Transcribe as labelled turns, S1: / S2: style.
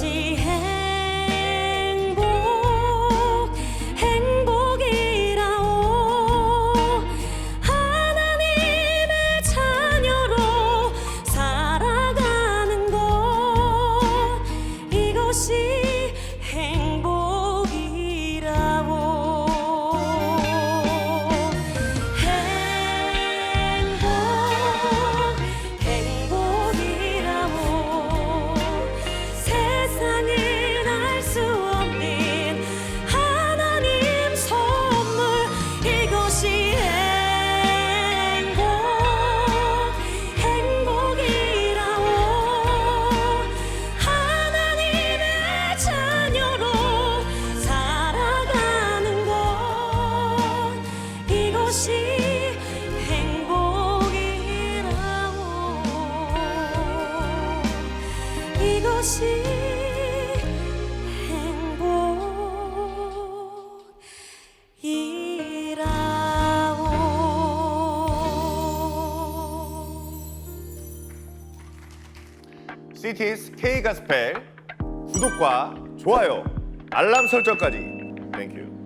S1: 이 행복이라고 이것이
S2: CT's K 가스펠 구독과 좋아요, 알람 설정까지. 땡큐.